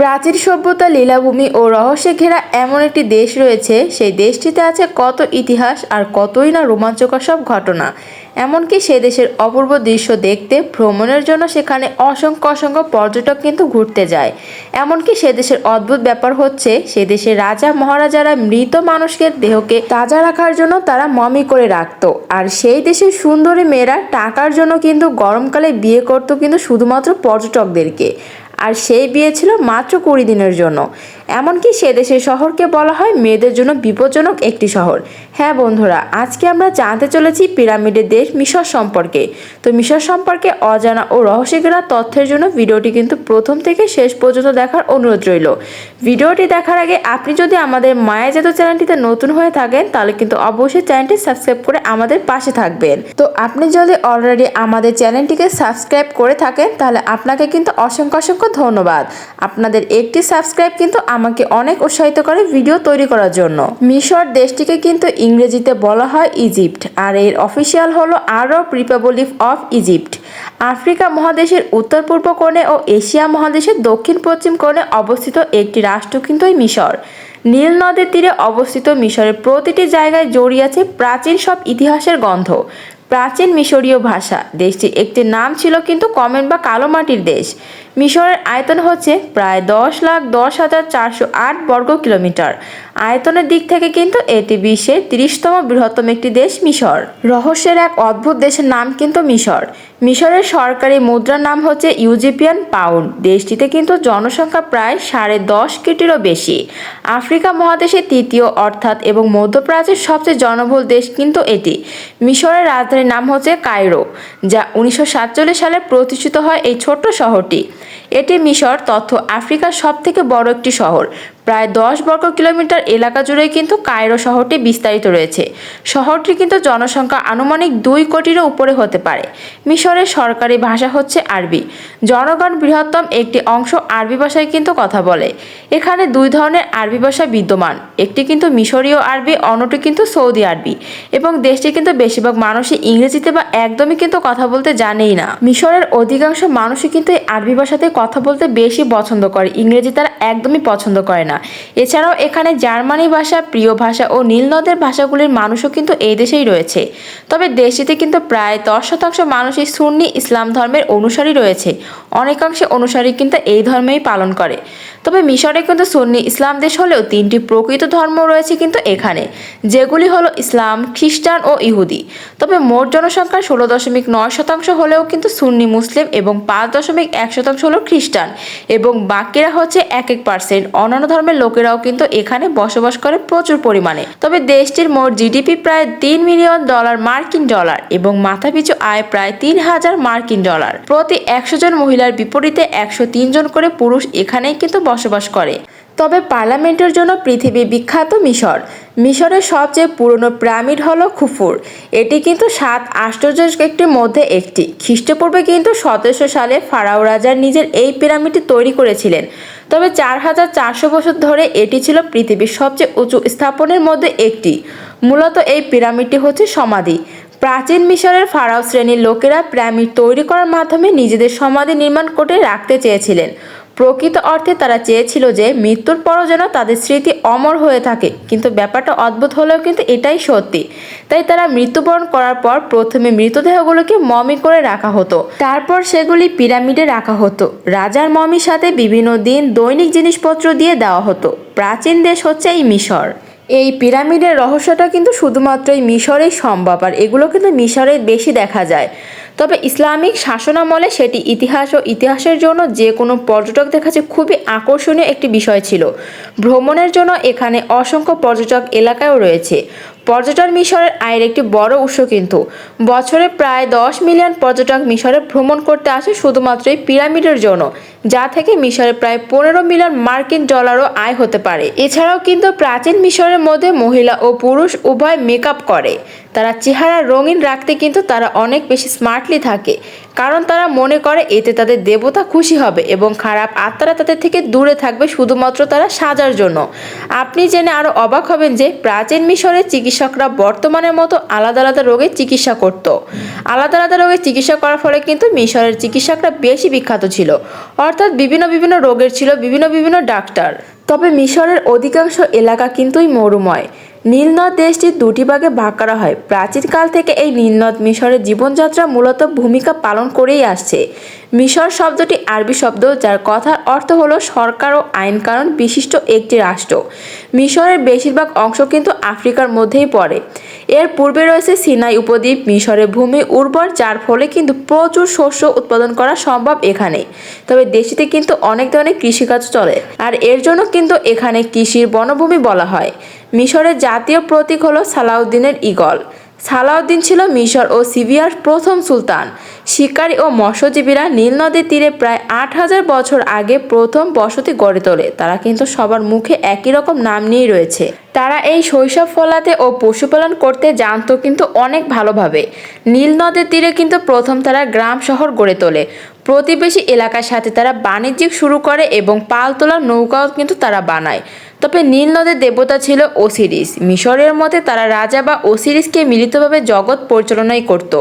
প্রাচীন সভ্যতা, লীলাভূমি ও রহস্যে ঘেরা এমন একটি দেশ রয়েছে, সেই দেশটিতে আছে কত ইতিহাস আর কতই না রোমাঞ্চকর সব ঘটনা। এমনকি সে দেশের অপূর্ব দৃশ্য দেখতে ভ্রমণের জন্য সেখানে অসংখ্য অসংখ্য পর্যটক কিন্তু ঘুরতে যায়। এমনকি সে দেশের অদ্ভুত ব্যাপার হচ্ছে, সে দেশের রাজা মহারাজারা মৃত মানুষকে দেহকে তাজা রাখার জন্য তারা মমি করে রাখত। আর সেই দেশের সুন্দরী মেয়েরা টাকার জন্য কিন্তু গরমকালে বিয়ে করতো কিন্তু শুধুমাত্র পর্যটকদেরকে। আর সেই বিয়ে ছিল মাত্র কুড়ি দিনের জন্য। এমনকি সে দেশের শহরকে বলা হয় মেয়েদের জন্য বিপজ্জনক একটি শহর। হ্যাঁ বন্ধুরা, আজকে আমরা জানতে চলেছি পিরামিডের দেশ মিশর সম্পর্কে। তো মিশর সম্পর্কে অজানা ও রহস্যঘেরা তথ্যের জন্য ভিডিওটি কিন্তু প্রথম থেকে শেষ পর্যন্ত দেখার অনুরোধ রইল। ভিডিওটি দেখার আগে আপনি যদি আমাদের মায়া জাত চ্যানেলটিতে নতুন হয়ে থাকেন, তাহলে কিন্তু অবশ্যই চ্যানেলটি সাবস্ক্রাইব করে আমাদের পাশে থাকবেন। তো আপনি যদি অলরেডি আমাদের চ্যানেলটিকে সাবস্ক্রাইব করে থাকেন, তাহলে আপনাকে কিন্তু অসংখ্য অসংখ্য ধন্যবাদ। আপনাদের একটি সাবস্ক্রাইব কিন্তু আমাকে অনেক উৎসাহিত করে ভিডিও তৈরি করার জন্য। মিশর দেশটিকে কিন্তু ইংরেজিতে বলা হয় ইজিপ্ট, আর এর অফিসিয়াল হলো Arab republic of Egypt. Africa মহাদেশের উত্তর পূর্ব কোণে ও এশিয়া মহাদেশের দক্ষিণ পশ্চিম কোণে অবস্থিত একটি রাষ্ট্র কিন্তু এই মিশর। নীল নদের তীরে অবস্থিত মিশরের প্রতিটি জায়গায় জড়িয়ে আছে প্রাচীন সব ইতিহাসের গন্ধ। প্রাচীন মিশরীয় ভাষা, দেশটির একটি নাম ছিল কিন্তু কমেন্ট বা কালো মাটির দেশ। মিশরের আয়তন হচ্ছে প্রায় দশ লাখ দশ হাজার চারশো আট বর্গ কিলোমিটার। আয়তনের দিক থেকে কিন্তু এটি বিশ্বের তিরিশতম বৃহত্তম একটি দেশ মিশর। রহস্যের এক অদ্ভুত দেশের নাম কিন্তু মিশর। মিশরের সরকারি মুদ্রার নাম হচ্ছে ইউজিপিয়ান পাউন্ড। দেশটিতে কিন্তু জনসংখ্যা প্রায় সাড়ে দশ কোটিরও বেশি। আফ্রিকা মহাদেশের তৃতীয় অর্থাৎ এবং মধ্যপ্রাচ্যের সবচেয়ে জনবহুল দেশ কিন্তু এটি। মিশরের রাজধানীর নাম হচ্ছে কায়রো, যা উনিশশো সাতচল্লিশ সালে প্রতিষ্ঠিত হয় এই ছোট্ট শহরটি। এটি মিশর তথ্য আফ্রিকার সবথেকে বড় একটি শহর। প্রায় দশ বর্গ কিলোমিটার এলাকা জুড়ে কিন্তু কায়রো শহরটি বিস্তারিত রয়েছে। শহরটি কিন্তু জনসংখ্যা আনুমানিক দুই কোটিরও উপরে হতে পারে। মিশরের সরকারি ভাষা হচ্ছে আরবি। জনগণ বৃহত্তম একটি অংশ আরবি ভাষায় কিন্তু কথা বলে। এখানে দুই ধরনের আরবি ভাষা বিদ্যমান। একটি কিন্তু মিশরীয় আরবি, অন্যটি কিন্তু সৌদি আরবি। এবং দেশটি কিন্তু বেশিরভাগ মানুষই ইংরেজিতে বা একদমই কিন্তু কথা বলতে জানেই না। মিশরের অধিকাংশ মানুষই কিন্তু এই আরবি ভাষাতে কথা বলতে বেশি পছন্দ করে, ইংরেজি তারা একদমই পছন্দ করে না। এছাড়াও এখানে জার্মানি ভাষা, প্রিয় ভাষা ও নীল নদের ভাষাগুলির মানুষও কিন্তু এই দেশেই রয়েছে। তবে দেশটিতে কিন্তু প্রায় দশ শতাংশ মানুষই সুন্নি ইসলাম ধর্মের অনুসারী রয়েছে। অনেকাংশে অনুসারী কিন্তু এই ধর্মেই পালন করে। তবে মিশরে কিন্তু সুন্নি ইসলাম দেশ হলেও তিনটি প্রকৃত ধর্ম রয়েছে কিন্তু এখানে, যেগুলি হলো ইসলাম, খ্রিস্টান ও ইহুদি। তবে মোট জনসংখ্যার ষোলো দশমিক নয় শতাংশ হলেও কিন্তু সুন্নি মুসলিম এবং পাঁচ দশমিক এক শতাংশ হলো খ্রিস্টান এবং বাকিরা হচ্ছে এক এক পার্সেন্ট অন্যান্য ধর্মের লোকেরাও কিন্তু এখানে বসবাস করে প্রচুর পরিমাণে। তবে দেশটির মোট জিডিপি প্রায় তিন মিলিয়ন ডলার মার্কিন ডলার এবং মাথাপিছু আয় প্রায় তিন হাজার মার্কিন ডলার। প্রতি একশো জন মহিলার বিপরীতে একশো জন করে পুরুষ এখানেই কিন্তু বসবাস করে। তবে পার্লামেন্টের জন্য পৃথিবী বিখ্যাত মিশর। মিশরের সবচেয়ে পুরনো পিরামিড হলো খুফুর। এটি কিন্তু সাত আশ্চর্য একটির মধ্যে একটি। খ্রিস্টপূর্বে কিন্তু সতেরোশো সালে ফারাও রাজার নিজের এই পিরামিডটি তৈরি করেছিলেন। তবে চার হাজার চারশো বছর ধরে এটি ছিল পৃথিবীর সবচেয়ে উঁচু স্থাপনের মধ্যে একটি। মূলত এই পিরামিডটি হচ্ছে সমাধি। প্রাচীন মিশরের ফারাও শ্রেণির লোকেরা পিরামিড তৈরি করার মাধ্যমে নিজেদের সমাধি নির্মাণ করে রাখতে চেয়েছিলেন। প্রকৃত অর্থে তারা চেয়েছিল যে মৃত্যুর পরও যেন তাদের স্মৃতি অমর হয়ে থাকে, কিন্তু ব্যাপারটা অদ্ভুত হলেও কিন্তু এটাই সত্যি। তাই তারা মৃত্যুবরণ করার পর প্রথমে মৃতদেহগুলোকে মমি করে রাখা হতো। তারপর সেগুলি পিরামিডে রাখা হতো। রাজার মমির সাথে বিভিন্ন দিন দৈনিক জিনিসপত্র দিয়ে দেওয়া হতো। প্রাচীন দেশ হচ্ছে এই মিশর। এই পিরামিডের রহস্যটা কিন্তু শুধুমাত্র এই মিশরেই সম্ভব আর এগুলো কিন্তু মিশরে বেশি দেখা যায়। তবে ইসলামিক শাসনামলে সেটি ইতিহাস ও ইতিহাসের জন্য যে কোনো পর্যটকদের কাছে খুবই আকর্ষণীয় একটি বিষয় ছিল। ভ্রমণের জন্য এখানে অসংখ্য পর্যটক এলাকায়ও রয়েছে। পর্যটন মিশরের আয়ের একটি বড় উৎস কিন্তু। বছরে প্রায় দশ মিলিয়ন পর্যটক মিশরে ভ্রমণ করতে আসে শুধুমাত্র এই পিরামিডের জন্য, যা থেকে মিশরে প্রায় পনেরো মিলিয়ন মার্কিন ডলারও আয় হতে পারে। এছাড়াও কিন্তু প্রাচীন মিশরের মধ্যে মহিলা ও পুরুষ উভয় মেকআপ করে। তারা চেহারা রঙিন রাখতে কিন্তু তারা অনেক বেশি স্মার্টলি থাকে। কারণ তারা মনে করে এতে তাদের দেবতা খুশি হবে এবং খারাপ আত্মারা তাদের থেকে দূরে থাকবে শুধুমাত্র তারা সাজার জন্য। আপনি জেনে আরও অবাক হবেন যে প্রাচীন মিশরের চিকিৎসকরা বর্তমানের মতো আলাদা আলাদা রোগের চিকিৎসা করত। আলাদা আলাদা রোগে চিকিৎসা করার ফলে কিন্তু মিশরের চিকিৎসকরা বেশি বিখ্যাত ছিল। অর্থাৎ বিভিন্ন বিভিন্ন রোগের ছিল বিভিন্ন বিভিন্ন ডাক্তার। তবে মিশরের অধিকাংশ এলাকা কিন্তুই মরুময়। নীলনদ দেশটির দুটি ভাগে ভাগ করা হয়। প্রাচীনকাল থেকে এই নীলনদ মিশরের জীবনযাত্রা মূলত ভূমিকা পালন করেই আসছে। মিশর শব্দটি আরবি শব্দ, যার কথার অর্থ হলো সরকার ও আইন কারণ বিশিষ্ট একটি রাষ্ট্র। মিশরের বেশিরভাগ অংশ কিন্তু আফ্রিকার মধ্যেই পড়ে। এর পূর্বে রয়েছে সিনাই উপদ্বীপ, মিশরের ভূমি উর্বর, যার ফলে কিন্তু প্রচুর শস্য উৎপাদন করা সম্ভব এখানে। তবে দেশিতে কিন্তু অনেক ধরনের কৃষিকাজ চলে। আর এর জন্য কিন্তু এখানে কৃষির বনভূমি বলা হয়। মিশরের জাতীয় প্রতীক হলো সালাউদ্দিনের ইগল সালাউদ্দিন ছিল মিশর ও সিবিয়ার প্রথম সুলতান। শিকারী ও মৎস্যজীবীরা নীল নদীর তীরে প্রায় আট হাজার বছর আগে প্রথম বসতি গড়ে তোলে। তারা কিন্তু সবার মুখে একই রকম নাম নিয়েই রয়েছে। তারা এই শৈশব ফলাতে ও পশুপালন করতে জানতো কিন্তু অনেক ভালোভাবে। নীল নদের তীরে কিন্তু প্রথম তারা গ্রাম শহর গড়ে তোলে। প্রতিবেশী এলাকার সাথে তারা বাণিজ্যিক শুরু করে এবং পাল তোলা নৌকাও কিন্তু তারা বানায়। তবে নীল নদের দেবতা ছিল ওসিরিস মিশরের মতে তারা রাজা বা ওসিরিসকে মিলিতভাবে জগৎ পরিচালনাই করত।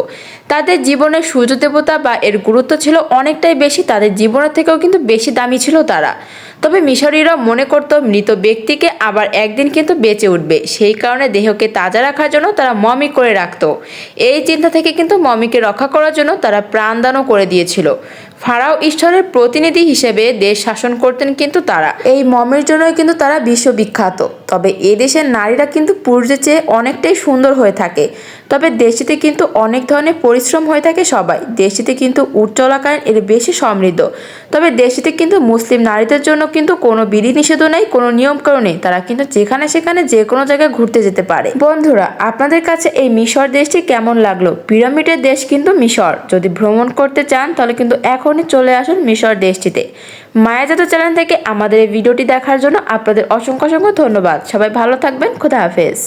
তাদের জীবনের সূর্য দেবতা বা এর গুরুত্ব ছিল অনেকটাই বেশি, তাদের জীবনের থেকেও কিন্তু বেশি দামি ছিল তারা। তবে মিশরীরা মনে করত মৃত ব্যক্তিকে আবার একদিন কিন্তু বেঁচে উঠবে। সেই কারণে দেহকে তাজা রাখার জন্য তারা মমি করে রাখত। এই চিন্তা থেকে কিন্তু মমিকে রক্ষা করার জন্য তারা প্রাণদানও করে দিয়েছিল। ফারাও ঈশ্বরের প্রতিনিধি হিসেবে দেশ শাসন করতেন কিন্তু তারা। এই মমের জন্যই কিন্তু তারা বিশ্ববিখ্যাত। তবে এ দেশের নারীরা কিন্তু পুরুষের চেয়ে অনেকটাই সুন্দর হয়ে থাকে। তবে দেশটিতে কিন্তু অনেক ধরনের পরিশ্রম হয়ে থাকে সবাই। দেশটিতে কিন্তু উট চলাকালীন এর বেশি সমৃদ্ধ। তবে দেশটিতে কিন্তু মুসলিম নারীদের জন্য কিন্তু কোনো বিধি বিধিনিষেধও নেই, কোনো নিয়মকানুন নেই। তারা কিন্তু যেখানে সেখানে যে কোনো জায়গায় ঘুরতে যেতে পারে। বন্ধুরা, আপনাদের কাছে এই মিশর দেশটি কেমন লাগল? পিরামিডের দেশ কিন্তু মিশর। যদি ভ্রমণ করতে চান, তাহলে কিন্তু এখনই চলে আসুন মিশর দেশটিতে। মায়াজাত চ্যানেল থেকে আমাদের এই ভিডিওটি দেখার জন্য আপনাদের অসংখ্য অসংখ্য ধন্যবাদ। সবাই ভালো থাকবেন। খোদা হাফেজ।